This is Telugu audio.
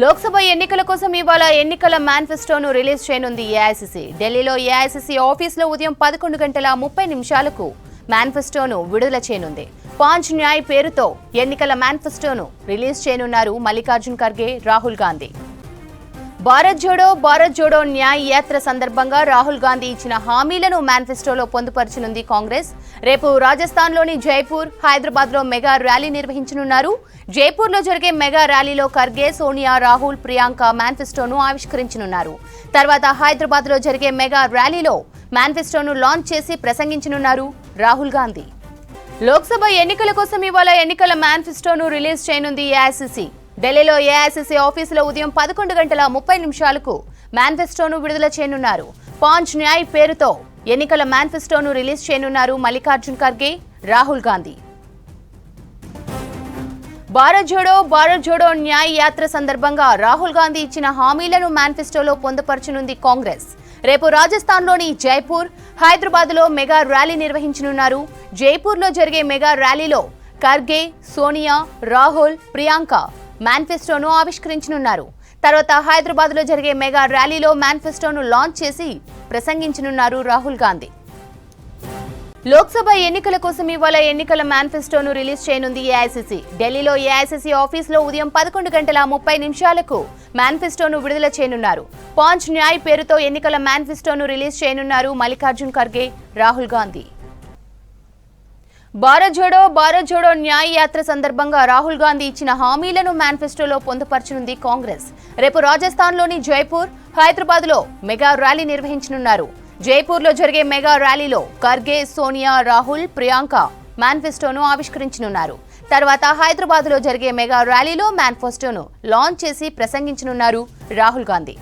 లోక్సభ ఎన్నికల కోసం ఇవాళ ఎన్నికల మేనిఫెస్టోను రిలీజ్ చేయనుంది ఏఐసిసి. ఢిల్లీలో ఏఐసిసి ఆఫీసులో ఉదయం పదకొండు గంటల ముప్పై నిమిషాలకు మేనిఫెస్టోను విడుదల చేయనుంది. పాంచ్ న్యాయ్ పేరుతో ఎన్నికల మేనిఫెస్టోను రిలీజ్ చేయనున్నారు మల్లికార్జున్ ఖర్గే రాహుల్ గాంధీ. భారత్ జోడో భారత్ జోడో న్యాయ యాత్ర సందర్భంగా రాహుల్ గాంధీ ఇచ్చిన హామీలను మేనిఫెస్టోలో పొందుపరచనుంది కాంగ్రెస్. రేపు రాజస్థాన్లోని జైపూర్ హైదరాబాద్లో మెగా ర్యాలీ నిర్వహించనున్నారు. జైపూర్లో జరిగే మెగా ర్యాలీలో ఖర్గే సోనియా రాహుల్ ప్రియాంక మేనిఫెస్టోను ఆవిష్కరించనున్నారు. తర్వాత హైదరాబాద్లో జరిగే మెగా ర్యాలీలో మేనిఫెస్టోను లాంచ్ చేసి ప్రసంగించనున్నారు రాహుల్ గాంధీ. లోక్సభ ఎన్నికల కోసం ఇవాళ ఎన్నికల మేనిఫెస్టోను రిలీజ్ చేయనుంది ఏఐసిసి. ఢిల్లీలో ఏఐసిసి ఆఫీసులో ఉదయం పదకొండు గంటల ముప్పై నిమిషాలకు మేనిఫెస్టోను విడుదల చేయనున్నారు. పాంచ్ న్యాయ్ పేరుతో ఎన్నికల మేనిఫెస్టోను రిలీజ్ చేయనున్నారు మల్లికార్జున్ ఖర్గే రాహుల్ గాంధీ. భారత్ జోడో భారత్ జోడో న్యాయ యాత్ర సందర్భంగా రాహుల్ గాంధీ ఇచ్చిన హామీలను మేనిఫెస్టోలో పొందుపరచనుంది కాంగ్రెస్. రేపు రాజస్థాన్లోని జైపూర్ హైదరాబాద్లో మెగా ర్యాలీ నిర్వహించనున్నారు. జైపూర్లో జరిగే మెగా ర్యాలీలో ఖర్గే సోనియా రాహుల్ ప్రియాంక మేనిఫెస్టోను ఆవిష్కరించనున్నారు. తర్వాత హైదరాబాద్లో జరిగే మెగా ర్యాలీలో మేనిఫెస్టోను లాంచ్ చేసి ప్రసంగించనున్నారు రాహుల్ గాంధీ. లోక్సభ ఎన్నికల కోసం ఇవాళ ఎన్నికల మేనిఫెస్టోను రిలీజ్ చేయనుంది ఏఐసిసి. ఢిల్లీలో ఏఐసిసి ఆఫీసులో ఉదయం పదకొండు గంటల ముప్పై నిమిషాలకు మేనిఫెస్టోను విడుదల చేయనున్నారు. పాంచ్ న్యాయ్ పేరుతో ఎన్నికల మేనిఫెస్టోను రిలీజ్ చేయనున్నారు మల్లికార్జున్ ఖర్గే రాహుల్ గాంధీ. భారత్ జోడో భారత్ జోడో న్యాయ యాత్ర సందర్భంగా రాహుల్ గాంధీ ఇచ్చిన హామీలను మేనిఫెస్టోలో పొందుపరచనుంది కాంగ్రెస్. రేపు రాజస్థాన్లోని జైపూర్ హైదరాబాద్లో మెగా ర్యాలీ నిర్వహించనున్నారు. జైపూర్లో జరిగే మెగా ర్యాలీలో ఖర్గే సోనియా రాహుల్ ప్రియాంక మేనిఫెస్టోను ఆవిష్కరించనున్నారు. తర్వాత హైదరాబాద్లో జరిగే మెగా ర్యాలీలో మేనిఫెస్టోను లాంచ్ చేసి ప్రసంగించనున్నారు రాహుల్ గాంధీ.